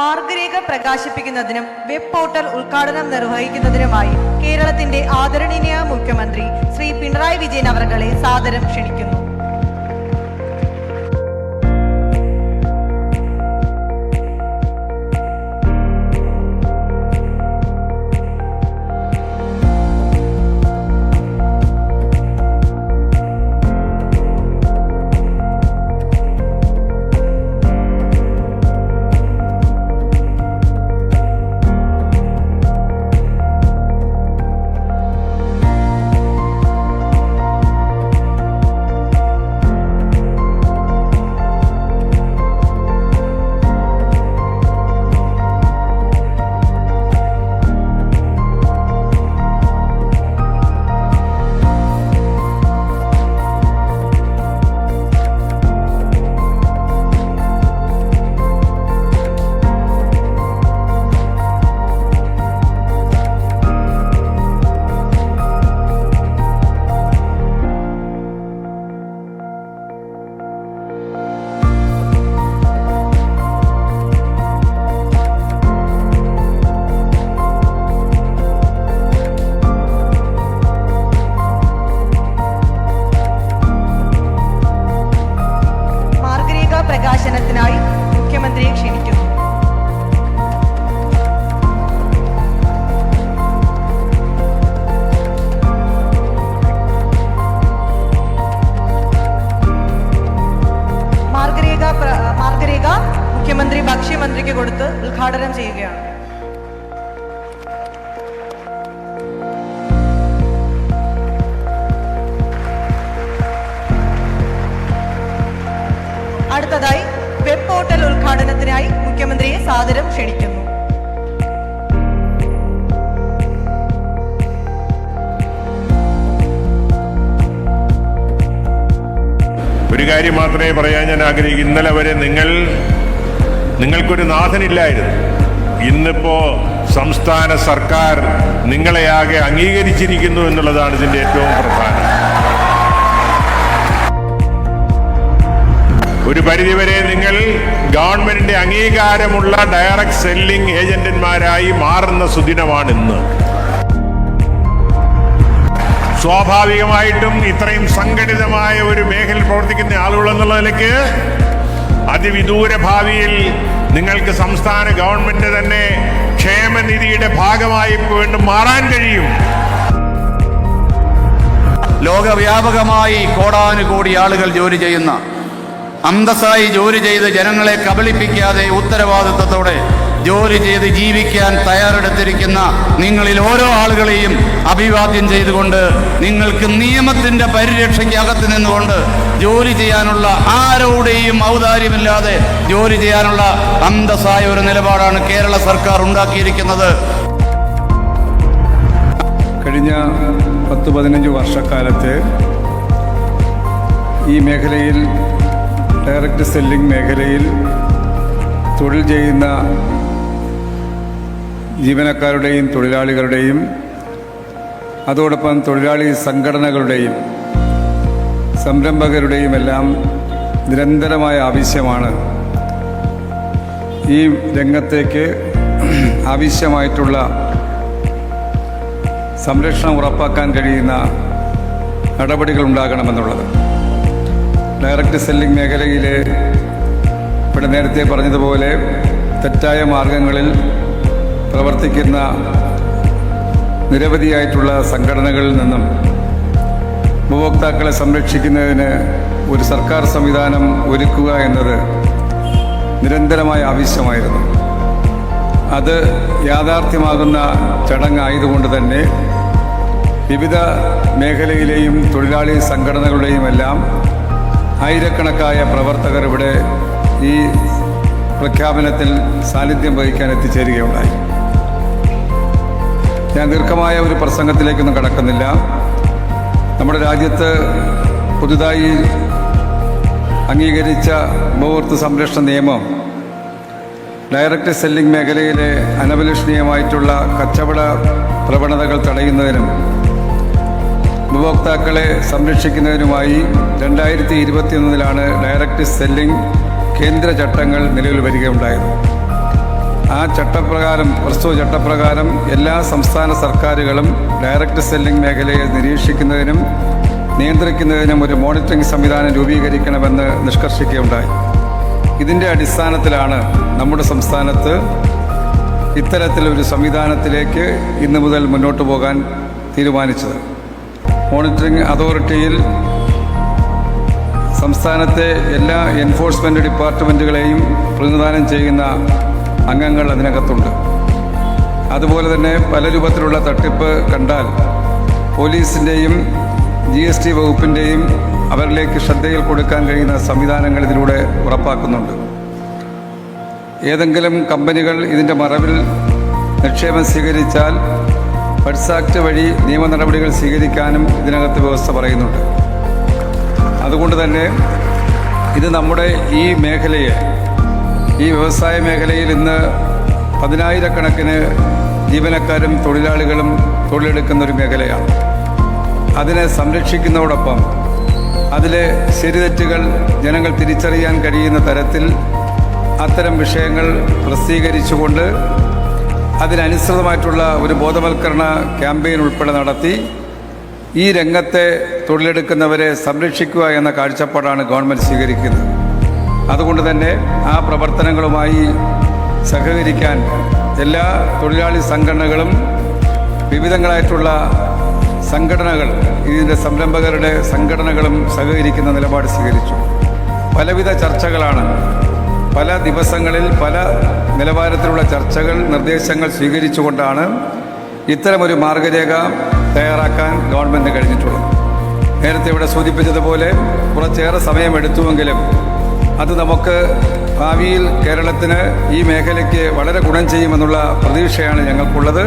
മാർഗരേഖ പ്രകാശിപ്പിക്കുന്നതിനും web portal ഉദ്ഘാടനം നിർവഹിക്കുന്നതിനുമായി കേരളത്തിന്റെ ആദരണീയ മുഖ്യമന്ത്രി ശ്രീ പിണറായി വിജയൻ അവർകളെ സാദരം ക്ഷണിക്കുന്നു. ഉദ്ഘാടനം ചെയ്യുകയാണ്. അടുത്തതായി വെബ് പോർട്ടൽ ഉദ്ഘാടനത്തിനായി മുഖ്യമന്ത്രിയെ സാദരം ക്ഷണിക്കുന്നു. ഒരു കാര്യം മാത്രമേ പറയാൻ ഞാൻ ആഗ്രഹിക്കൂ. ഇന്നലെ വരെ നിങ്ങൾ നിങ്ങൾക്കൊരു നാഥനില്ലായിരുന്നു. ഇന്നിപ്പോ സംസ്ഥാന സർക്കാർ നിങ്ങളെയാകെ അംഗീകരിച്ചിരിക്കുന്നു എന്നുള്ളതാണ് ഇതിന്റെ ഏറ്റവും പ്രധാനം. ഒരു പരിധിവരെ നിങ്ങൾ ഗവൺമെന്റിന്റെ അംഗീകാരമുള്ള ഡയറക്ട് സെല്ലിംഗ് ഏജന്റന്മാരായി മാറുന്ന സുദിനമാണ് ഇന്ന് സ്വാഭാവികമായിട്ടും ഇത്രയും സംഘടിതമായ ഒരു മേഖലയിൽ പ്രവർത്തിക്കുന്ന ആളുകൾ എന്നുള്ള നിലയ്ക്ക് അതിവിദൂര ഭാവിയിൽ നിങ്ങൾക്ക് സംസ്ഥാന ഗവൺമെന്റ് തന്നെ ക്ഷേമനിധിയുടെ ഭാഗമായി വീണ്ടും മാറാൻ കഴിയും. ലോകവ്യാപകമായി കോടാനുകോടി ആളുകൾ ജോലി ചെയ്യുന്ന അന്തസ്സായി ജോലി ചെയ്ത് ജനങ്ങളെ കബളിപ്പിക്കാതെ ഉത്തരവാദിത്വത്തോടെ ജോലി ചെയ്ത് ജീവിക്കാൻ തയ്യാറെടുത്തിരിക്കുന്ന നിങ്ങളിൽ ഓരോ ആളുകളെയും അഭിവാദ്യം ചെയ്തുകൊണ്ട് നിങ്ങൾക്ക് നിയമത്തിന്റെ പരിരക്ഷയ്ക്ക് അകത്ത് നിന്നുകൊണ്ട് ജോലി ചെയ്യാനുള്ള ആരോടെയും ഔദാര്യമില്ലാതെ ജോലി ചെയ്യാനുള്ള അന്തസ്സായ ഒരു നിലപാടാണ് കേരള സർക്കാർ ഉണ്ടാക്കിയിരിക്കുന്നത്. കഴിഞ്ഞ പത്ത് പതിനഞ്ച് വർഷക്കാലത്ത് ഈ മേഖലയിൽ ഡയറക്റ്റ് സെല്ലിംഗ് മേഖലയിൽ തൊഴിൽ ചെയ്യുന്ന ജീവനക്കാരുടെയും തൊഴിലാളികളുടെയും അതോടൊപ്പം തൊഴിലാളി സംഘടനകളുടെയും സംരംഭകരുടെയും എല്ലാം നിരന്തരമായ ആവശ്യമാണ്. ഈ രംഗത്തേക്ക് ആവശ്യമായിട്ടുള്ള സംരക്ഷണം ഉറപ്പാക്കാൻ കഴിയുന്ന നടപടികൾ ഉണ്ടാകണമെന്നുള്ളത്. ഡയറക്റ്റ് സെല്ലിംഗ് മേഖലയിലെ ഇവിടെ നേരത്തെ പറഞ്ഞതുപോലെ തെറ്റായ മാർഗങ്ങളിൽ പ്രവർത്തിക്കുന്ന നിരവധിയായിട്ടുള്ള സംഘടനകളിൽ നിന്നും ഉപഭോക്താക്കളെ സംരക്ഷിക്കുന്നതിന് ഒരു സർക്കാർ സംവിധാനം ഒരുക്കുക എന്നത് നിരന്തരമായ ആവശ്യമായിരുന്നു. അത് യാഥാർത്ഥ്യമാകുന്ന ചടങ്ങായതുകൊണ്ട് തന്നെ വിവിധ മേഖലയിലെയും തൊഴിലാളി സംഘടനകളുടെയും എല്ലാം ആയിരക്കണക്കായ പ്രവർത്തകർ ഇവിടെ ഈ പ്രഖ്യാപനത്തിൽ സാന്നിധ്യം വഹിക്കാൻ എത്തിച്ചേരുകയുണ്ടായി. ഞാൻ ദീർഘമായ ഒരു പ്രസംഗത്തിലേക്കൊന്നും കടക്കുന്നില്ല. നമ്മുടെ രാജ്യത്ത് പുതുതായി അംഗീകരിച്ച ഉപഭോക്തൃ സംരക്ഷണ നിയമം ഡയറക്റ്റ് സെല്ലിംഗ് മേഖലയിലെ അനവലഷണീയമായിട്ടുള്ള കച്ചവട പ്രവണതകൾ തടയുന്നതിനും ഉപഭോക്താക്കളെ സംരക്ഷിക്കുന്നതിനുമായി രണ്ടായിരത്തി ഇരുപത്തിയൊന്നിലാണ് ഡയറക്റ്റ് സെല്ലിംഗ് കേന്ദ്ര ചട്ടങ്ങൾ നിലവിൽ വരികയുണ്ടായത്. ആ ചട്ടപ്രകാരം പ്രസ്തുത ചട്ടപ്രകാരം എല്ലാ സംസ്ഥാന സർക്കാരുകളും ഡയറക്റ്റ് സെല്ലിംഗ് മേഖലയെ നിരീക്ഷിക്കുന്നതിനും നിയന്ത്രിക്കുന്നതിനും ഒരു മോണിറ്ററിംഗ് സംവിധാനം രൂപീകരിക്കണമെന്ന് നിഷ്കർഷിക്കുകയുണ്ടായി. ഇതിന്റെ അടിസ്ഥാനത്തിലാണ് നമ്മുടെ സംസ്ഥാനത്ത് ഇത്തരത്തിലൊരു സംവിധാനത്തിലേക്ക് ഇന്നു മുതൽ മുന്നോട്ട് പോകാൻ തീരുമാനിച്ചത്. മോണിറ്ററിംഗ് അതോറിറ്റിയിൽ സംസ്ഥാനത്തെ എല്ലാ എൻഫോഴ്സ്മെന്റ് ഡിപ്പാർട്ട്മെന്റുകളെയും പ്രതിനിധാനം ചെയ്യുന്ന അംഗങ്ങൾ അതിനകത്തുണ്ട്. അതുപോലെ തന്നെ പല രൂപത്തിലുള്ള തട്ടിപ്പ് കണ്ടാൽ പോലീസിന്റെയും ജി എസ് ടി വകുപ്പിന്റെയും അവരിലേക്ക് ശ്രദ്ധയിൽ കൊടുക്കാൻ കഴിയുന്ന സംവിധാനങ്ങൾ ഇതിലൂടെ ഉറപ്പാക്കുന്നുണ്ട്. ഏതെങ്കിലും കമ്പനികൾ ഇതിന്റെ മറവിൽ നിക്ഷേപം സ്വീകരിച്ചാൽ ഫഡ്സ് വഴി നിയമ നടപടികൾ സ്വീകരിക്കാനും ഇതിനകത്ത് വ്യവസ്ഥ പറയുന്നുണ്ട്. അതുകൊണ്ട് തന്നെ ഇത് നമ്മുടെ ഈ മേഖലയെ ഈ വ്യവസായ മേഖലയിൽ ഇന്ന് പതിനായിരക്കണക്കിന് ജീവനക്കാരും തൊഴിലാളികളും തൊഴിലെടുക്കുന്ന ഒരു മേഖലയാണ്. അതിനെ സംരക്ഷിക്കുന്നതോടൊപ്പം അതിലെ ശരിതെറ്റുകൾ ജനങ്ങൾ തിരിച്ചറിയാൻ കഴിയുന്ന തരത്തിൽ അത്തരം വിഷയങ്ങൾ പ്രസിദ്ധീകരിച്ചുകൊണ്ട് അതിനനുസൃതമായിട്ടുള്ള ഒരു ബോധവൽക്കരണ ക്യാമ്പയിൻ ഉൾപ്പെടെ നടത്തി ഈ രംഗത്തെ തൊഴിലെടുക്കുന്നവരെ സംരക്ഷിക്കുക എന്ന കാഴ്ചപ്പാടാണ് ഗവൺമെന്റ് സ്വീകരിക്കുന്നത്. അതുകൊണ്ട് തന്നെ ആ പ്രവർത്തനങ്ങളുമായി സഹകരിക്കാൻ എല്ലാ തൊഴിലാളി സംഘടനകളും വിവിധങ്ങളായിട്ടുള്ള സംഘടനകൾ ഇതിന്റെ സംരംഭകരുടെ സംഘടനകളും സഹകരിക്കുന്ന നിലപാട് സ്വീകരിച്ചു. പലവിധ ചർച്ചകളാണ്. പല ദിവസങ്ങളിൽ പല നിലവാരത്തിലുള്ള ചർച്ചകൾ നിർദ്ദേശങ്ങൾ സ്വീകരിച്ചുകൊണ്ടാണ് ഇത്തരമൊരു മാർഗരേഖ തയ്യാറാക്കാൻ ഗവൺമെന്റ് കഴിഞ്ഞിട്ടുള്ളത്. നേരത്തെ ഇവിടെ സൂചിപ്പിച്ചതുപോലെ കുറച്ചേറെ സമയമെടുത്തുവെങ്കിലും അത് നമുക്ക് ഭാവിയിൽ കേരളത്തിന് ഈ മേഖലയ്ക്ക് വളരെ ഗുണം ചെയ്യുമെന്നുള്ള പ്രതീക്ഷയാണ് ഞങ്ങൾക്കുള്ളത്.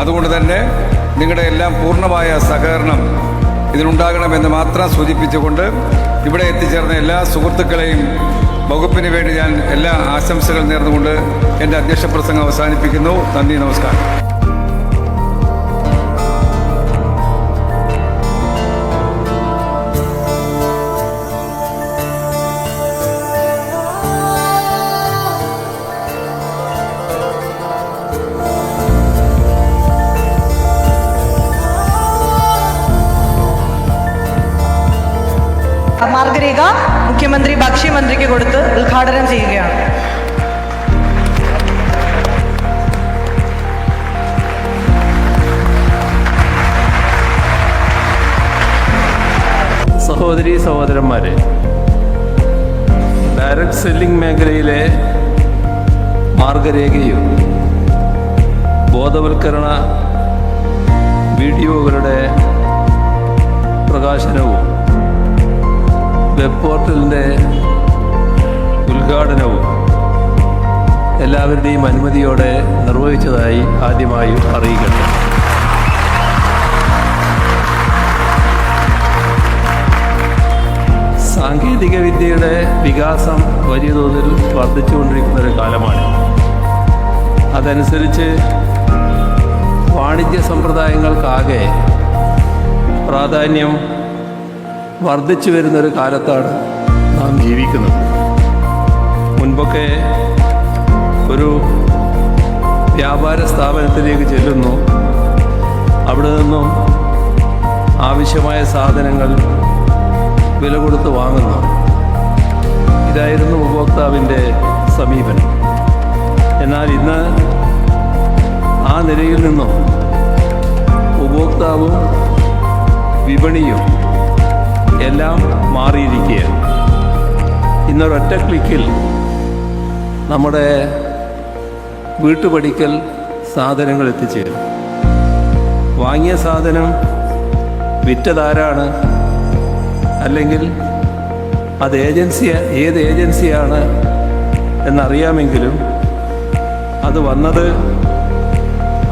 അതുകൊണ്ട് തന്നെ നിങ്ങളുടെ എല്ലാം പൂർണമായ സഹകരണം ഇതിനുണ്ടാകണമെന്ന് മാത്രം സൂചിപ്പിച്ചുകൊണ്ട് ഇവിടെ എത്തിച്ചേർന്ന എല്ലാ സുഹൃത്തുക്കളെയും വകുപ്പിന് വേണ്ടി ഞാൻ എല്ലാ ആശംസകൾ നേർന്നുകൊണ്ട് എന്റെ അധ്യക്ഷ പ്രസംഗം അവസാനിപ്പിക്കുന്നു. നന്ദി നമസ്കാരം. മുഖ്യമന്ത്രി ഭക്ഷ്യമന്ത്രിക്ക് കൊടുത്ത് ഉദ്ഘാടനം ചെയ്യുകയാണ്. സഹോദരി സഹോദരന്മാരെ ഡയറക്ട് സെല്ലിംഗ് മേഖലയിലെ മാർഗരേഖയും ബോധവൽക്കരണ വീഡിയോകളുടെ പ്രകാശനവും വെബ് പോർട്ടലിന്റെ ഉദ്ഘാടനവും എല്ലാവരുടെയും അനുമതിയോടെ നിർവഹിച്ചതായി ആദ്യമായി അറിയിക്കട്ടെ. സാങ്കേതിക വിദ്യയുടെ വികാസം വലിയ തോതിൽ വർദ്ധിച്ചുകൊണ്ടിരിക്കുന്ന ഒരു കാലമാണ്. അതനുസരിച്ച് വാണിജ്യ സമ്പ്രദായങ്ങൾക്കാകെ പ്രാധാന്യം വർദ്ധിച്ചു വരുന്നൊരു കാലത്താണ് നാം ജീവിക്കുന്നത്. മുൻപൊക്കെ ഒരു വ്യാപാര സ്ഥാപനത്തിലേക്ക് ചെല്ലുന്നു. അവിടെ നിന്നും ആവശ്യമായ സാധനങ്ങൾ വില കൊടുത്ത് വാങ്ങുന്നു. ഇതായിരുന്നു ഉപഭോക്താവിന്റെ സമീപനം. എന്നാൽ ഇന്ന് ആ നിലയിൽ നിന്നും ഉപഭോക്താവും വിപണിയും എല്ലാം മാറിയിരിക്കുകയാണ്. ഇന്നൊരൊറ്റ ക്ലിക്കിൽ നമ്മുടെ വീട്ടുപടിക്കൽ സാധനങ്ങൾ എത്തിച്ചേരും. വാങ്ങിയ സാധനം വിറ്റതാരാണ്? അല്ലെങ്കിൽ അത് ഏജൻസി ഏത് ഏജൻസിയാണ് എന്നറിയാമെങ്കിലും അത് വന്നത്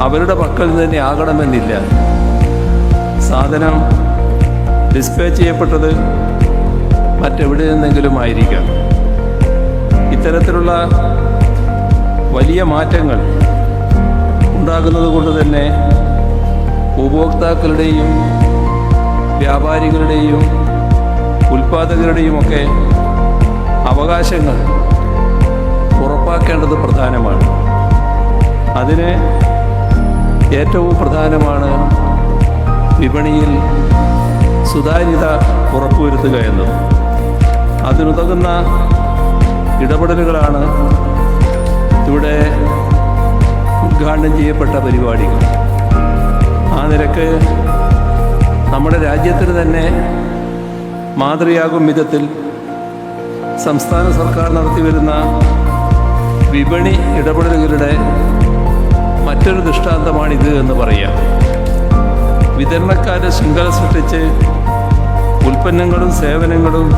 അവരുടെ പക്കൽ തന്നെ ആകണമെന്നില്ല. സാധനം ഡിസ്പ്ലേ ചെയ്യപ്പെട്ടത് മറ്റെവിടെ നിന്നെങ്കിലും ആയിരിക്കാം. ഇത്തരത്തിലുള്ള വലിയ മാറ്റങ്ങൾ ഉണ്ടാകുന്നത് കൊണ്ട് തന്നെ ഉപഭോക്താക്കളുടെയും വ്യാപാരികളുടെയും ഉൽപ്പാദകരുടെയുമൊക്കെ അവകാശങ്ങൾ ഉറപ്പാക്കേണ്ടത് പ്രധാനമാണ്. അതിന് ഏറ്റവും പ്രധാനമാണ് വിപണിയിൽ സുതാര്യത ഉറപ്പുവരുത്തുക എന്നത്. അതിനുതകുന്ന ഇടപെടലുകളാണ് ഇവിടെ ഉദ്ഘാടനം ചെയ്യപ്പെട്ട പരിപാടികൾ. ആ നിരക്ക് നമ്മുടെ രാജ്യത്തിന് തന്നെ മാതൃയാകും വിധത്തിൽ സംസ്ഥാന സർക്കാർ നടത്തിവരുന്ന വിപണി ഇടപെടലുകളുടെ മറ്റൊരു ദൃഷ്ടാന്തമാണിത് എന്ന് പറയാം. വിതരണക്കാരുടെ ശൃംഖല സൃഷ്ടിച്ച് ഉൽപ്പന്നങ്ങളും സേവനങ്ങളും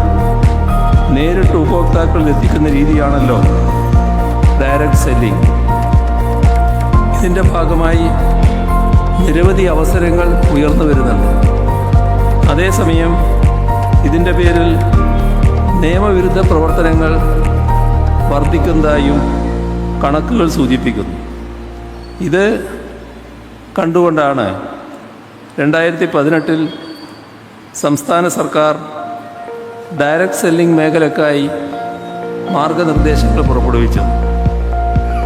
നേരിട്ട് ഉപഭോക്താക്കളിൽ എത്തിക്കുന്ന രീതിയാണല്ലോ ഡയറക്റ്റ് സെല്ലിംഗ് ഇതിന്റെ ഭാഗമായി നിരവധി അവസരങ്ങൾ ഉയർന്നു വരുന്നുണ്ട്. അതേസമയം ഇതിന്റെ പേരിൽ നിയമവിരുദ്ധ പ്രവർത്തനങ്ങൾ വർദ്ധിക്കുന്നതായും കണക്കുകൾ സൂചിപ്പിക്കുന്നു. ഇത് കണ്ടുകൊണ്ടാണ് രണ്ടായിരത്തി പതിനെട്ടിൽ സംസ്ഥാന സർക്കാർ ഡയറക്റ്റ് സെല്ലിംഗ് മേഖലക്കായി മാർഗനിർദ്ദേശങ്ങൾ പുറപ്പെടുവിച്ചു.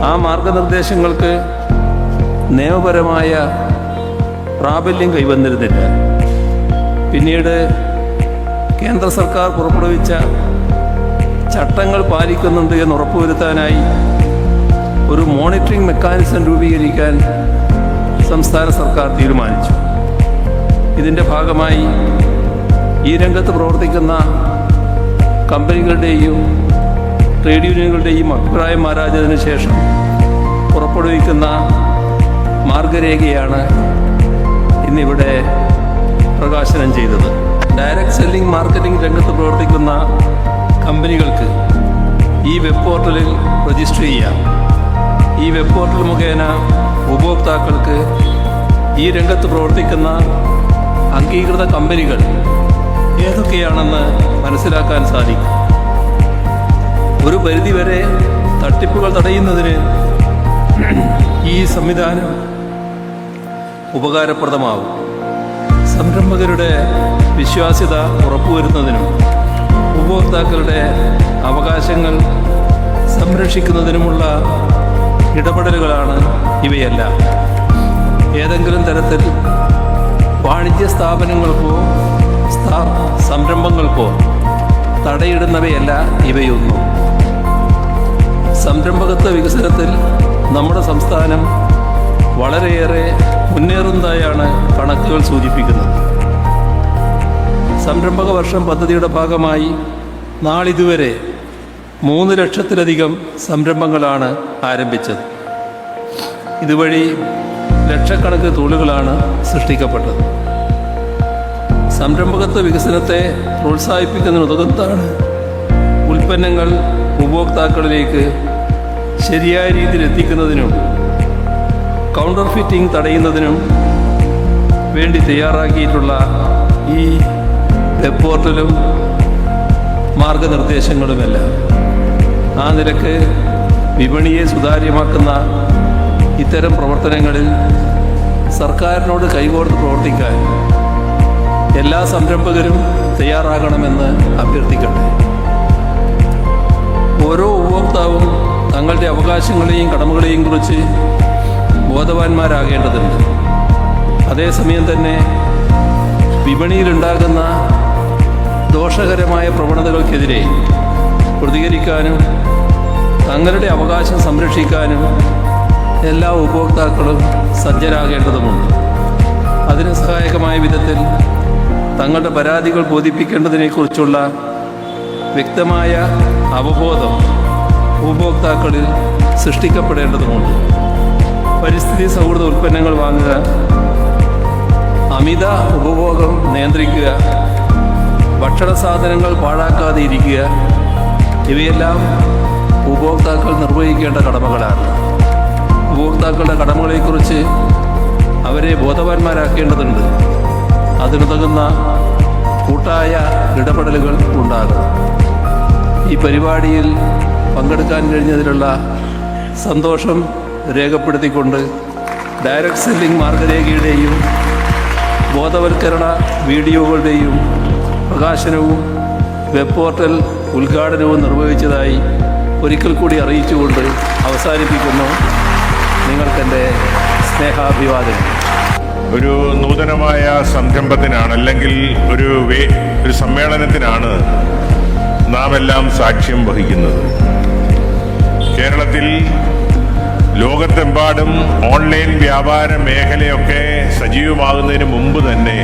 ആ മാർഗനിർദ്ദേശങ്ങൾക്ക് നിയമപരമായ പ്രാബല്യം കൈവന്നിരുന്നില്ല. പിന്നീട് കേന്ദ്ര സർക്കാർ പുറപ്പെടുവിച്ച ചട്ടങ്ങൾ പാലിക്കുന്നുണ്ട് എന്ന് ഉറപ്പുവരുത്താനായി ഒരു മോണിറ്ററിംഗ് മെക്കാനിസം രൂപീകരിക്കാൻ സംസ്ഥാന സർക്കാർ തീരുമാനിച്ചു. ഇതിന്റെ ഭാഗമായി ഈ രംഗത്ത് പ്രവർത്തിക്കുന്ന കമ്പനികളുടെയും ട്രേഡ് യൂണിയനുകളുടെയും അഭിപ്രായം ആരാഞ്ഞതിന് ശേഷം പുറപ്പെടുവിക്കുന്ന മാർഗരേഖയാണ് ഇന്നിവിടെ പ്രകാശനം ചെയ്തത്. ഡയറക്റ്റ് സെല്ലിംഗ് മാർക്കറ്റിംഗ് രംഗത്ത് പ്രവർത്തിക്കുന്ന കമ്പനികൾക്ക് ഈ വെബ് പോർട്ടലിൽ രജിസ്റ്റർ ചെയ്യാം. ഈ വെബ് പോർട്ടൽ മുഖേന ഉപഭോക്താക്കൾക്ക് ഈ രംഗത്ത് പ്രവർത്തിക്കുന്ന അംഗീകൃത കമ്പനികൾ ഏതൊക്കെയാണെന്ന് മനസ്സിലാക്കാൻ സാധിക്കും. ഒരു പരിധിവരെ തട്ടിപ്പുകൾ തടയുന്നതിന് ഈ സംവിധാനം ഉപകാരപ്രദമാവും സംരംഭകരുടെ വിശ്വാസ്യത ഉറപ്പുവരുന്നതിനും ഉപഭോക്താക്കളുടെ അവകാശങ്ങൾ സംരക്ഷിക്കുന്നതിനുമുള്ള ഇടപെടലുകളാണ് ഇവയെല്ലാം. ഏതെങ്കിലും തരത്തിൽ വാണിജ്യ സ്ഥാപനങ്ങൾക്കോ സ്ഥാ സംരംഭങ്ങൾക്കോ തടയിടുന്നവയല്ല ഇവയൊന്നും. സംരംഭകത്വ വികസനത്തിൽ നമ്മുടെ സംസ്ഥാനം വളരെയേറെ മുന്നേറുന്നതായാണ് കണക്കുകൾ സൂചിപ്പിക്കുന്നത്. സംരംഭക വർഷം പദ്ധതിയുടെ ഭാഗമായി നാളിതുവരെ മൂന്ന് ലക്ഷത്തിലധികം സംരംഭങ്ങളാണ് ആരംഭിച്ചത്. ഇതുവഴി ലക്ഷക്കണക്കിന് തൊഴിലുകളാണ് സൃഷ്ടിക്കപ്പെട്ടത്. സംരംഭകത്വ വികസനത്തെ പ്രോത്സാഹിപ്പിക്കുന്നതിനുതകത്താണ് ഉൽപ്പന്നങ്ങൾ ഉപഭോക്താക്കളിലേക്ക് ശരിയായ രീതിയിൽ എത്തിക്കുന്നതിനും കൗണ്ടർ ഫിറ്റിംഗ് തടയുന്നതിനും വേണ്ടി തയ്യാറാക്കിയിട്ടുള്ള ഈ വെബ് പോർട്ടലും മാർഗനിർദ്ദേശങ്ങളുമെല്ലാം. ആ നിരക്ക് വിപണിയെ സുതാര്യമാക്കുന്ന ഇത്തരം പ്രവർത്തനങ്ങളിൽ സർക്കാരിനോട് കൈകോർത്ത് പ്രവർത്തിക്കാൻ എല്ലാ സംരംഭകരും തയ്യാറാകണമെന്ന് അഭ്യർത്ഥിക്കട്ടെ. ഓരോ ഉപഭോക്താവും തങ്ങളുടെ അവകാശങ്ങളെയും കടമകളെയും കുറിച്ച് ബോധവാന്മാരാകേണ്ടതുണ്ട്. അതേസമയം തന്നെ വിപണിയിലുണ്ടാകുന്ന ദോഷകരമായ പ്രവണതകൾക്കെതിരെ പ്രതികരിക്കാനും തങ്ങളുടെ അവകാശം സംരക്ഷിക്കാനും എല്ലാ ഉപഭോക്താക്കളും സജ്ജരാകേണ്ടതുമുണ്ട്. അതിന് സഹായകമായ വിധത്തിൽ തങ്ങളുടെ പരാതികൾ ബോധിപ്പിക്കേണ്ടതിനെക്കുറിച്ചുള്ള വ്യക്തമായ അവബോധം ഉപഭോക്താക്കളിൽ സൃഷ്ടിക്കപ്പെടേണ്ടതുണ്ട് പരിസ്ഥിതി സൗഹൃദ ഉൽപ്പന്നങ്ങൾ വാങ്ങുക അമിത ഉപഭോഗം നിയന്ത്രിക്കുക ഭക്ഷണ സാധനങ്ങൾ പാഴാക്കാതെ ഇരിക്കുക ഇവയെല്ലാം ഉപഭോക്താക്കൾ നിർവഹിക്കേണ്ട കടമകളാണ്. ഉപഭോക്താക്കളുടെ കടമകളെക്കുറിച്ച് അവരെ ബോധവാന്മാരാക്കേണ്ടതുണ്ട്. അതിനുതകുന്ന കൂട്ടായ ഇടപെടലുകൾ ഉണ്ടാകും. ഈ പരിപാടിയിൽ പങ്കെടുക്കാൻ കഴിഞ്ഞതിലുള്ള സന്തോഷം രേഖപ്പെടുത്തിക്കൊണ്ട് ഡയറക്റ്റ് സെല്ലിംഗ് മാർഗരേഖയുടെയും ബോധവൽക്കരണ വീഡിയോകളുടെയും പ്രകാശനവും വെബ് പോർട്ടൽ ഉദ്ഘാടനവും നിർവഹിച്ചതായി ഒരിക്കൽ കൂടി അറിയിച്ചുകൊണ്ട് അവസാനിപ്പിക്കുന്നു. നിങ്ങൾക്കെന്റെ സ്നേഹാഭിവാദനം. ഒരു നൂതനമായ സംരംഭത്തിനാണ് അല്ലെങ്കിൽ ഒരു ഒരു സമ്മേളനത്തിനാണ് നാം എല്ലാം സാക്ഷ്യം വഹിക്കുന്നത്. കേരളത്തിൽ ലോകത്തെമ്പാടും ഓൺലൈൻ വ്യാപാര മേഖലയൊക്കെ സജീവമാകുന്നതിന് മുമ്പ് തന്നെ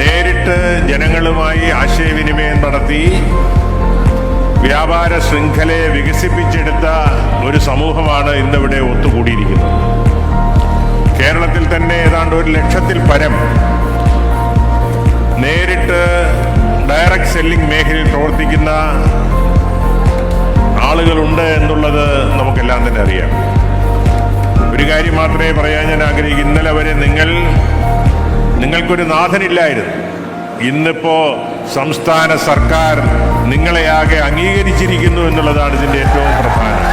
നേരിട്ട് ജനങ്ങളുമായി ആശയവിനിമയം നടത്തി വ്യാപാര ശൃംഖലയെ വികസിപ്പിച്ചെടുത്ത ഒരു സമൂഹമാണ് ഇന്നിവിടെ ഒത്തുകൂടിയിരിക്കുന്നത്. കേരളത്തിൽ തന്നെ ഏതാണ്ട് ഒരു ലക്ഷത്തിൽ പരം നേരിട്ട് ഡയറക്റ്റ് സെല്ലിംഗ് മേഖലയിൽ പ്രവർത്തിക്കുന്ന ആളുകളുണ്ട് എന്നുള്ളത് നമുക്കെല്ലാം തന്നെ അറിയാം. ഒരു കാര്യം മാത്രമേ പറയാൻ ഞാൻ ആഗ്രഹിക്കും. ഇന്നലെ വരെ നിങ്ങൾ നിങ്ങൾക്കൊരു നാഥനില്ലായിരുന്നു. ഇന്നിപ്പോ സംസ്ഥാന സർക്കാർ നിങ്ങളെയാകെ അംഗീകരിച്ചിരിക്കുന്നു എന്നുള്ളതാണ് ഇതിന്റെ ഏറ്റവും പ്രധാനം.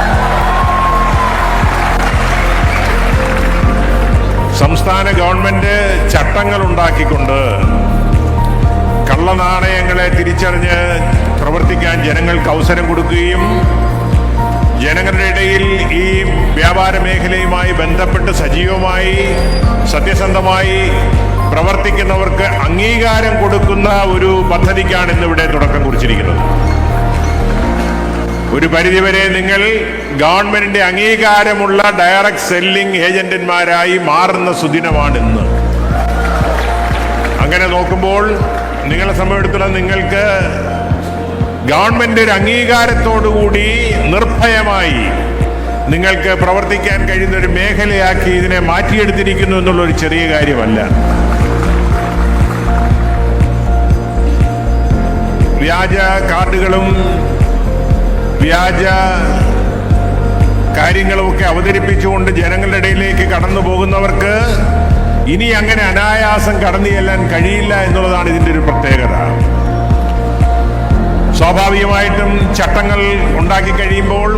സംസ്ഥാന ഗവൺമെന്റ് ചട്ടങ്ങൾ ഉണ്ടാക്കിക്കൊണ്ട് കള്ളനാണയങ്ങളെ തിരിച്ചറിഞ്ഞ് പ്രവർത്തിക്കാൻ ജനങ്ങൾക്ക് അവസരം കൊടുക്കുകയും ജനങ്ങളുടെ ഇടയിൽ ഈ വ്യാപാര മേഖലയുമായി ബന്ധപ്പെട്ട് സജീവമായി സത്യസന്ധമായി പ്രവർത്തിക്കുന്നവർക്ക് അംഗീകാരം കൊടുക്കുന്ന ഒരു പദ്ധതിക്കാണ് ഇന്നിവിടെ തുടക്കം കുറിച്ചിരിക്കുന്നത്. ഒരു പരിധിവരെ നിങ്ങൾ ഗവൺമെന്റിന്റെ അംഗീകാരമുള്ള ഡയറക്ട് സെല്ലിംഗ് ഏജന്റന്മാരായി മാറുന്ന സുദിനമാണ് ഇന്ന് അങ്ങനെ നോക്കുമ്പോൾ നിങ്ങളെ സംബന്ധിച്ചിടത്തോളം നിങ്ങൾക്ക് ഗവൺമെന്റ് ഒരു അംഗീകാരത്തോടുകൂടി നിർഭയമായി നിങ്ങൾക്ക് പ്രവർത്തിക്കാൻ കഴിയുന്ന ഒരു മേഖലയാക്കി ഇതിനെ മാറ്റിയെടുത്തിരിക്കുന്നു എന്നുള്ള ഒരു ചെറിയ കാര്യമല്ല. വ്യാജ കാർഡുകളും വ്യാജ കാര്യങ്ങളുമൊക്കെ അവതരിപ്പിച്ചുകൊണ്ട് ജനങ്ങളുടെ ഇടയിലേക്ക് കടന്നു പോകുന്നവർക്ക് ഇനി അങ്ങനെ അനായാസം കടന്നു ചെല്ലാൻ കഴിയില്ല എന്നുള്ളതാണ് ഇതിന്റെ ഒരു പ്രത്യേകത. സ്വാഭാവികമായിട്ടും ചട്ടങ്ങൾ ഉണ്ടാക്കി കഴിയുമ്പോൾ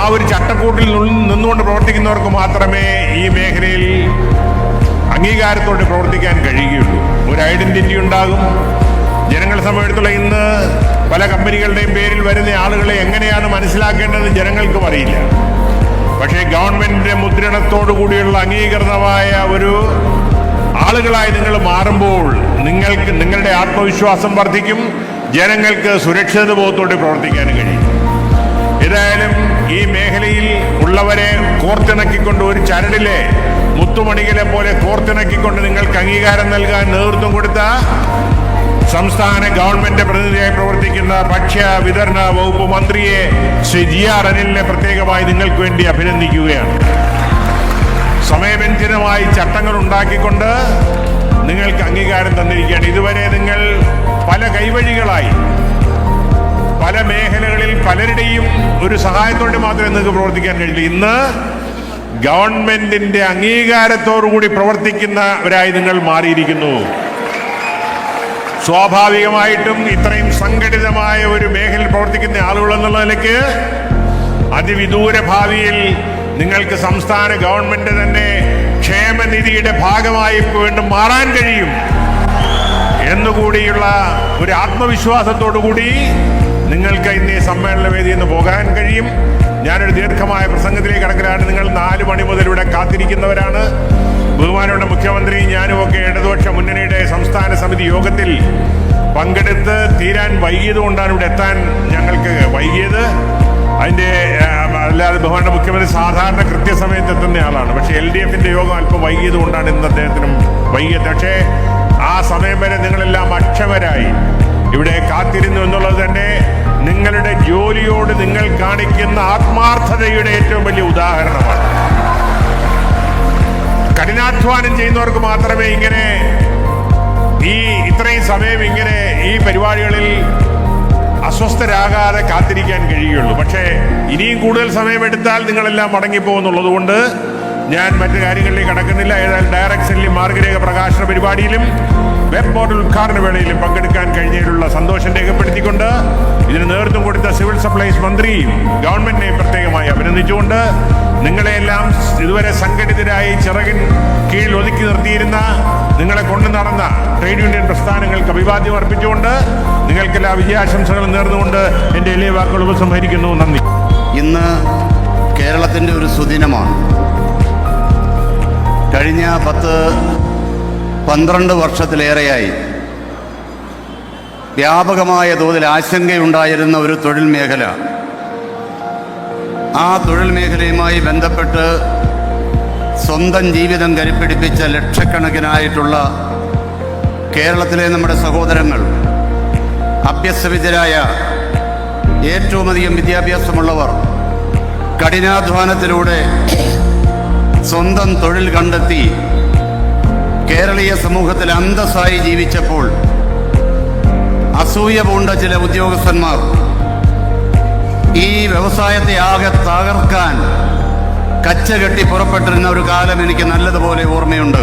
ആ ഒരു ചട്ടക്കൂട്ടിൽ നിന്നുകൊണ്ട് പ്രവർത്തിക്കുന്നവർക്ക് മാത്രമേ ഈ മേഖലയിൽ അംഗീകാരത്തോടെ പ്രവർത്തിക്കാൻ കഴിയുകയുള്ളൂ. ഒരു ഐഡന്റിറ്റി ഉണ്ടാകും. ജനങ്ങളെ സംബന്ധിച്ചിടത്തോളം ഇന്ന് പല കമ്പനികളുടെയും പേരിൽ വരുന്ന ആളുകളെ എങ്ങനെയാണ് മനസ്സിലാക്കേണ്ടത് ജനങ്ങൾക്കും അറിയില്ല. പക്ഷേ ഗവൺമെന്റിന്റെ മുദ്രണത്തോടു കൂടിയുള്ള അംഗീകൃതമായ ഒരു ആളുകളായി നിങ്ങൾ മാറുമ്പോൾ നിങ്ങൾക്ക് നിങ്ങളുടെ ആത്മവിശ്വാസം വർദ്ധിക്കും ജനങ്ങൾക്ക് സുരക്ഷിത ബോധത്തോടെ പ്രവർത്തിക്കാനും കഴിയും. ഏതായാലും ഈ മേഖലയിൽ ഉള്ളവരെ കോർത്തിണക്കിക്കൊണ്ട് ഒരു ചരടിലെ മുത്തുമണികളെ പോലെ കോർത്തിണക്കിക്കൊണ്ട് നിങ്ങൾക്ക് അംഗീകാരം നൽകാൻ നേതൃത്വം കൊടുത്ത സംസ്ഥാന ഗവൺമെന്റ് പ്രതിനിധിയായി പ്രവർത്തിക്കുന്ന ഭക്ഷ്യ വിതരണ വകുപ്പ് മന്ത്രിയെ ശ്രീ ജി ആർ അനിലിനെ പ്രത്യേകമായി നിങ്ങൾക്ക് വേണ്ടി അഭിനന്ദിക്കുകയാണ്. സമയബന്ധിതമായി ചട്ടങ്ങൾ ഉണ്ടാക്കിക്കൊണ്ട് നിങ്ങൾക്ക് അംഗീകാരം തന്നിരിക്കുകയാണ്. ഇതുവരെ നിങ്ങൾ പല കൈവഴികളായി പല മേഖലകളിൽ പലരുടെയും ഒരു സഹായത്തോടെ മാത്രമേ നിങ്ങൾക്ക് പ്രവർത്തിക്കാൻ കഴിയില്ല ഇന്ന് ഗവൺമെന്റിന്റെ അംഗീകാരത്തോടുകൂടി പ്രവർത്തിക്കുന്നവരായി നിങ്ങൾ മാറിയിരിക്കുന്നു. സ്വാഭാവികമായിട്ടും ഇത്രയും സംഘടിതമായ ഒരു മേഖലയിൽ പ്രവർത്തിക്കുന്ന ആളുകൾ എന്നുള്ള നിലയ്ക്ക് അതിവിദൂര ഭാവിയിൽ നിങ്ങൾക്ക് സംസ്ഥാന ഗവൺമെന്റ് തന്നെ ക്ഷേമനിധിയുടെ ഭാഗമായി വീണ്ടും മാറാൻ കഴിയും എന്നുകൂടിയുള്ള ഒരു ആത്മവിശ്വാസത്തോടു കൂടി നിങ്ങൾക്ക് ഇന്ന് ഈ സമ്മേളന വേദിയിൽ നിന്ന് പോകാൻ കഴിയും. ഞാനൊരു ദീർഘമായ പ്രസംഗത്തിലേക്ക് കടക്കലാണ്. നിങ്ങൾ നാല് മണി മുതൽ ഇവിടെ കാത്തിരിക്കുന്നവരാണ്. ബഹുമാനയുടെ മുഖ്യമന്ത്രി ഞാനുമൊക്കെ ഇടതുപക്ഷ മുന്നണിയുടെ സംസ്ഥാന സമിതി യോഗത്തിൽ പങ്കെടുത്ത് തീരാൻ വൈകിയത് കൊണ്ടാണ് ഇവിടെ എത്താൻ ഞങ്ങൾക്ക് വൈകിയത്. അതിന്റെ അല്ലാതെ ബഹുമാനപ്പെട്ട മുഖ്യമന്ത്രി സാധാരണ കൃത്യസമയത്ത് എത്തുന്ന ആളാണ്. പക്ഷേ എൽ ഡി എഫിന്റെ യോഗം അല്പം വൈകിയത് കൊണ്ടാണ് ഇന്ന് അദ്ദേഹത്തിനും വൈകിയത്. പക്ഷേ ആ സമയം വരെ നിങ്ങളെല്ലാം അക്ഷമരായി ഇവിടെ കാത്തിരുന്നു എന്നുള്ളത് തന്നെ നിങ്ങളുടെ ജോലിയോട് നിങ്ങൾ കാണിക്കുന്ന ആത്മാർത്ഥതയുടെ ഏറ്റവും വലിയ ഉദാഹരണമാണ്. കഠിനാധ്വാനം ചെയ്യുന്നവർക്ക് മാത്രമേ ഇങ്ങനെ ഈ ഇത്രയും സമയം ഇങ്ങനെ ഈ പരിപാടികളിൽ അസ്വസ്ഥരാകാതെ കാത്തിരിക്കാൻ കഴിയുള്ളൂ പക്ഷേ ഇനിയും കൂടുതൽ സമയമെടുത്താൽ നിങ്ങളെല്ലാം മടങ്ങിപ്പോകുന്നുള്ളത് കൊണ്ട് ഞാൻ മറ്റു കാര്യങ്ങളിലേക്ക് കടക്കുന്നില്ല ഏതായാലും ഡയറക്ട് സെല്ലിംഗ് മാർഗരേഖ പ്രകാശന പരിപാടിയിലും വെബ് ഉദ്ഘാടന വേളയിലും പങ്കെടുക്കാൻ കഴിഞ്ഞതിലുള്ള സന്തോഷം രേഖപ്പെടുത്തിക്കൊണ്ട് ഇതിന് നേതൃത്വം കൊടുത്ത സിവിൽ സപ്ലൈസ് മന്ത്രിയും ഗവൺമെന്റിനെ പ്രത്യേകമായി അഭിനന്ദിച്ചുകൊണ്ട് നിങ്ങളെല്ലാം ഇതുവരെ സംഘടിതരായി ചിറകിൻ കീഴിൽ ഒതുക്കി നിർത്തിയിരുന്ന നിങ്ങളെ കൊണ്ടു നടന്ന ട്രേഡ് യൂണിയൻ പ്രസ്ഥാനങ്ങൾക്ക് അഭിവാദ്യം അർപ്പിച്ചുകൊണ്ട് നിങ്ങൾക്കെല്ലാ വിജയാശംസകളും നേർന്നുകൊണ്ട് എന്റെ എളിയ വാക്കുകൾ ഉപസംഹരിക്കുന്നു. നന്ദി. ഇന്ന് കേരളത്തിന്റെ ഒരു സുദിനമാണ്. കഴിഞ്ഞ പത്ത് പന്ത്രണ്ട് വർഷത്തിലേറെയായി. വ്യാപകമായ തോതിൽ ആശങ്കയുണ്ടായിരുന്ന ഒരു തൊഴിൽ മേഖല. ആ തൊഴിൽ മേഖലയുമായി ബന്ധപ്പെട്ട് സ്വന്തം ജീവിതം കരുപ്പിടിപ്പിച്ച ലക്ഷക്കണക്കിനായിട്ടുള്ള കേരളത്തിലെ നമ്മുടെ സഹോദരങ്ങൾ അഭ്യസവിദ്യരായ ഏറ്റവുമധികം വിദ്യാഭ്യാസമുള്ളവർ കഠിനാധ്വാനത്തിലൂടെ സ്വന്തം തൊഴിൽ കണ്ടെത്തി കേരളീയ സമൂഹത്തിൽ അന്തസ്സായി ജീവിച്ചപ്പോൾ അസൂയ പൂണ്ട ചില ഉദ്യോഗസ്ഥന്മാർ ഈ വ്യവസായത്തെ ആകെ തകർക്കാൻ കച്ച കെട്ടി പുറപ്പെട്ടിരുന്ന ഒരു കാലം എനിക്ക് നല്ലതുപോലെ ഓർമ്മയുണ്ട്.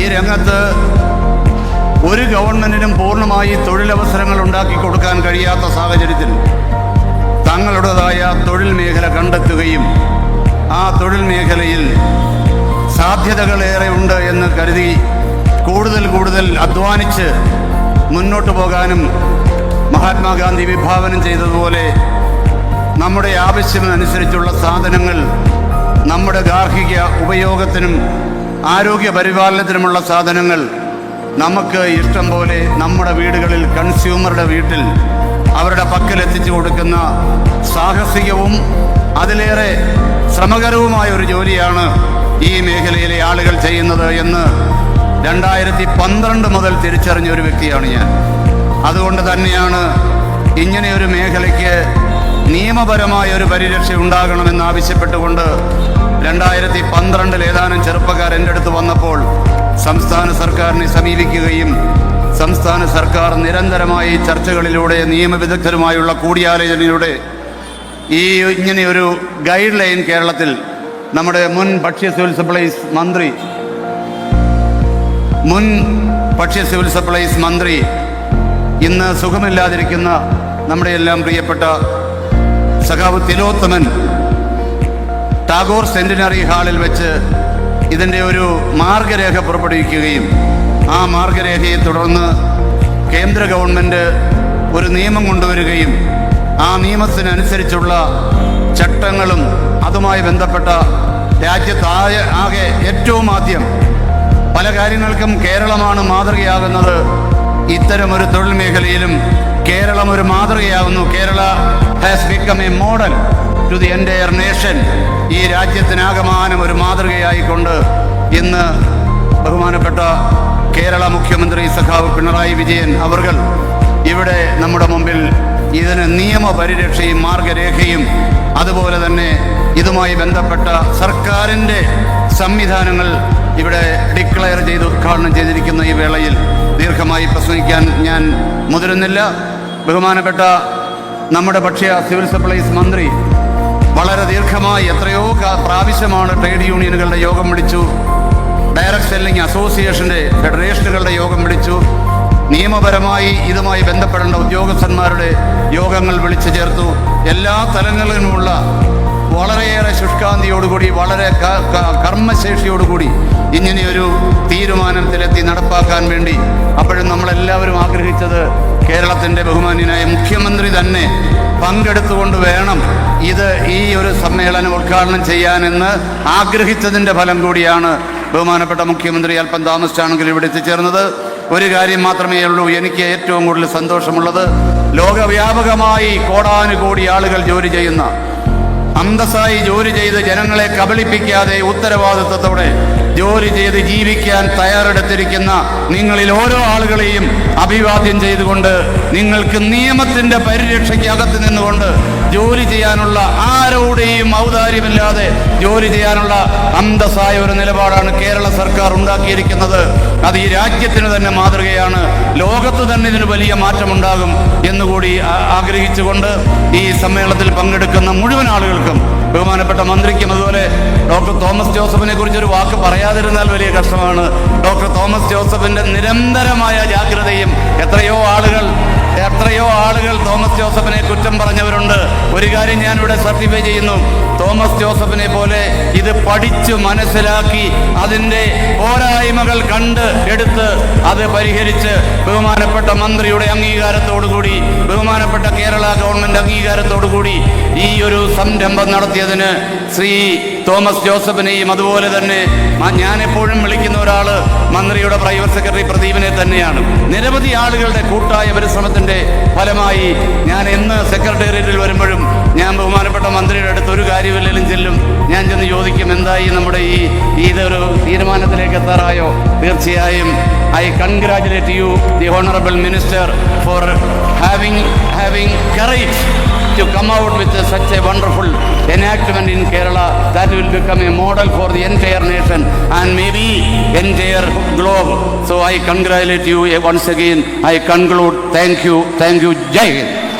ഈ രംഗത്ത് ഒരു ഗവൺമെന്റിനും പൂർണമായി തൊഴിലവസരങ്ങൾ ഉണ്ടാക്കി കൊടുക്കാൻ കഴിയാത്ത സാഹചര്യത്തിൽ തങ്ങളുടേതായ തൊഴിൽ മേഖല കണ്ടെത്തുകയും ആ തൊഴിൽ മേഖലയിൽ സാധ്യതകളേറെ ഉണ്ട് എന്ന് കരുതി കൂടുതൽ കൂടുതൽ അധ്വാനിച്ച് മുന്നോട്ട് പോകാനും മഹാത്മാഗാന്ധി വിഭാവനം ചെയ്തതുപോലെ നമ്മുടെ ആവശ്യമനുസരിച്ചുള്ള സാധനങ്ങൾ നമ്മുടെ ഗാർഹിക ഉപയോഗത്തിനും ആരോഗ്യ പരിപാലനത്തിനുമുള്ള സാധനങ്ങൾ നമുക്ക് ഇഷ്ടം പോലെ നമ്മുടെ വീടുകളിൽ കൺസ്യൂമറുടെ വീട്ടിൽ അവരുടെ പക്കൽ എത്തിച്ചു കൊടുക്കുന്ന സാഹസികവും അതിലേറെ ശ്രമകരവുമായ ഒരു ജോലിയാണ് ഈ മേഖലയിലെ ആളുകൾ ചെയ്യുന്നത് എന്ന് രണ്ടായിരത്തി പന്ത്രണ്ട് മുതൽ തിരിച്ചറിഞ്ഞ ഒരു വ്യക്തിയാണ് ഞാൻ. അതുകൊണ്ട് തന്നെയാണ് ഇങ്ങനെയൊരു മേഖലയ്ക്ക് നിയമപരമായ ഒരു പരിരക്ഷ ഉണ്ടാകണമെന്ന് ആവശ്യപ്പെട്ടുകൊണ്ട് രണ്ടായിരത്തി പന്ത്രണ്ടിൽ ഏതാനും ചെറുപ്പക്കാർ എന്റെ അടുത്ത് വന്നപ്പോൾ സംസ്ഥാന സർക്കാരിനെ സമീപിക്കുകയും സംസ്ഥാന സർക്കാർ നിരന്തരമായി ചർച്ചകളിലൂടെ നിയമവിദഗ്ധരുമായുള്ള കൂടിയാലോചനയിലൂടെ ഈ ഇങ്ങനെയൊരു ഗൈഡ് ലൈൻ കേരളത്തിൽ നമ്മുടെ മുൻ ഭക്ഷ്യ സിവിൽ സപ്ലൈസ് മന്ത്രി മുൻ ഭക്ഷ്യ സിവിൽ സപ്ലൈസ് മന്ത്രി ഇന്ന് സുഖമില്ലാതിരിക്കുന്ന നമ്മുടെ എല്ലാം പ്രിയപ്പെട്ട സഖാവ് തിലോത്തമൻ ടാഗോർ സെന്റിനറി ഹാളിൽ വെച്ച് ഇതിന്റെ ഒരു മാർഗരേഖ പുറപ്പെടുവിക്കുകയും ആ മാർഗരേഖയെ തുടർന്ന് കേന്ദ്ര ഗവൺമെന്റ് ഒരു നിയമം കൊണ്ടുവരികയും ആ നിയമത്തിനനുസരിച്ചുള്ള ചട്ടങ്ങളും അതുമായി ബന്ധപ്പെട്ട രാജ്യത്തായ ആകെ ഏറ്റവും ആദ്യം പല കാര്യങ്ങൾക്കും കേരളമാണ് മാതൃകയാകുന്നത്. ഇത്തരമൊരു തൊഴിൽ മേഖലയിലും കേരളം ഒരു മാതൃകയാകുന്നു. Kerala has become a model to the entire nation ഈ രാജ്യത്തിനാകമാനം ഒരു മാതൃകയായിക്കൊണ്ട് ഇന്ന് ബഹുമാനപ്പെട്ട കേരള മുഖ്യമന്ത്രി സഖാവ് പിണറായി വിജയൻ അവർകൾ ഇവിടെ നമ്മുടെ മുമ്പിൽ ഇതിന് നിയമപരിരക്ഷയും മാർഗരേഖയും അതുപോലെ തന്നെ ഇതുമായി ബന്ധപ്പെട്ട സർക്കാരിന്റെ സംവിധാനങ്ങൾ ഇവിടെ ഡിക്ലെയർ ചെയ്ത് ഉദ്ഘാടനം ചെയ്തിരിക്കുന്ന ഈ വേളയിൽ ദീർഘമായി പ്രസംഗിക്കാൻ ഞാൻ മുതിരുന്നില്ല. ബഹുമാനപ്പെട്ട നമ്മുടെ ഭക്ഷ്യ സിവിൽ സപ്ലൈസ് മന്ത്രി വളരെ ദീർഘമായി എത്രയോ പ്രാവശ്യമാണ് ട്രേഡ് യൂണിയനുകളുടെ യോഗം വിളിച്ചു. ഡയറക്ട് സെല്ലിംഗ് അസോസിയേഷന്റെ ഫെഡറേഷനുകളുടെ യോഗം വിളിച്ചു. നിയമപരമായി ഇതുമായി ബന്ധപ്പെടേണ്ട ഉദ്യോഗസ്ഥന്മാരുടെ യോഗങ്ങൾ വിളിച്ചു ചേർത്തു. എല്ലാ തലങ്ങളിലുമുള്ള വളരെയേറെ ശുഷ്കാന്തിയോടുകൂടി വളരെ കർമ്മശേഷിയോടുകൂടി ഇങ്ങനെയൊരു തീരുമാനത്തിലെത്തി നടപ്പാക്കാൻ വേണ്ടി അപ്പോഴും നമ്മളെല്ലാവരും ആഗ്രഹിച്ചത് കേരളത്തിന്റെ ബഹുമാന്യനായ മുഖ്യമന്ത്രി തന്നെ പങ്കെടുത്തുകൊണ്ട് വേണം ഇത് ഈ ഒരു സമ്മേളനം ഉദ്ഘാടനം ചെയ്യാനെന്ന് ആഗ്രഹിച്ചതിന്റെ ഫലം കൂടിയാണ് ബഹുമാനപ്പെട്ട മുഖ്യമന്ത്രി അല്പം താമസിച്ചാണെങ്കിൽ ഇവിടെ എത്തിച്ചേർന്നത്. ഒരു കാര്യം മാത്രമേ ഉള്ളൂ. എനിക്ക് ഏറ്റവും കൂടുതൽ സന്തോഷമുള്ളത് ലോകവ്യാപകമായി കോടാനുകോടി ആളുകൾ ജോലി ചെയ്യുന്ന അന്തസ്സായി ജോലി ചെയ്ത് ജനങ്ങളെ കബളിപ്പിക്കാതെ ഉത്തരവാദിത്വത്തോടെ ജോലി ചെയ്ത് ജീവിക്കാൻ തയ്യാറെടുത്തിരിക്കുന്ന നിങ്ങളിൽ ഓരോ ആളുകളെയും അഭിവാദ്യം ചെയ്തുകൊണ്ട് നിങ്ങൾക്ക് നിയമത്തിന്റെ പരിരക്ഷയ്ക്ക് അകത്ത് നിന്നുകൊണ്ട് ജോലി ചെയ്യാനുള്ള ആരോടെയും ഔദാര്യമില്ലാതെ ജോലി ചെയ്യാനുള്ള അന്തസ്സായ ഒരു നിലപാടാണ് കേരള സർക്കാർ ഉണ്ടാക്കിയിരിക്കുന്നത്. അത് ഈ രാജ്യത്തിന് തന്നെ മാതൃകയാണ്. ലോകത്ത് തന്നെ ഇതിന് വലിയ മാറ്റമുണ്ടാകും എന്നുകൂടി ആഗ്രഹിച്ചുകൊണ്ട് ഈ സമ്മേളനത്തിൽ പങ്കെടുക്കുന്ന മുഴുവൻ ആളുകൾക്കും ബഹുമാനപ്പെട്ട മന്ത്രിക്കും അതുപോലെ ഡോക്ടർ തോമസ് ജോസഫിനെ കുറിച്ച് ഒരു വാക്ക് പറയാതിരുന്നാൽ വലിയ കഷ്ടമാണ്. ഡോക്ടർ തോമസ് ജോസഫിന്റെ നിരന്തരമായ ജാഗ്രതയും എത്രയോ ആളുകൾ എത്രയോ ആളുകൾ തോമസ് ജോസഫിനെ കുറ്റം പറഞ്ഞവരുണ്ട്. ഒരു കാര്യം ഞാൻ ഇവിടെ സർട്ടിഫൈ ചെയ്യുന്നു. തോമസ് ജോസഫിനെ പോലെ ഇത് പഠിച്ചു മനസ്സിലാക്കി അതിന്റെ പോരായ്മകൾ കണ്ട് എടുത്ത് അത് പരിഹരിച്ച് ബഹുമാനപ്പെട്ട മന്ത്രിയുടെ അംഗീകാരത്തോടുകൂടി ബഹുമാനപ്പെട്ട കേരള ഗവൺമെന്റ് അംഗീകാരത്തോടുകൂടി ഈ ഒരു സംരംഭം നടത്തിയതിന് ശ്രീ തോമസ് ജോസഫിനെയും അതുപോലെ തന്നെ ഞാനെപ്പോഴും വിളിക്കുന്ന ഒരാൾ മന്ത്രിയുടെ പ്രൈവറ്റ് സെക്രട്ടറി പ്രദീപിനെ തന്നെയാണ്. നിരവധി ആളുകളുടെ കൂട്ടായ പരിശ്രമത്തിന്റെ ഫലമായി ഞാൻ എന്ന് സെക്രട്ടേറിയറ്റിൽ വരുമ്പോഴും ഞാൻ ബഹുമാനപ്പെട്ട മന്ത്രിയുടെ അടുത്ത് ഒരു കാര്യമില്ലെങ്കിലും ചെല്ലും. ഞാൻ ചെന്ന് ചോദിക്കും എന്തായി നമ്മുടെ ഈ ഇതൊരു തീരുമാനത്തിലേക്ക് എത്താറായോ? തീർച്ചയായും I congratulate you the honourable minister for having having courage. To come out with such a wonderful enactment in Kerala that will become a model for the entire nation and maybe entire globe. So I congratulate you once again. I conclude. Thank you. Thank you. Jai.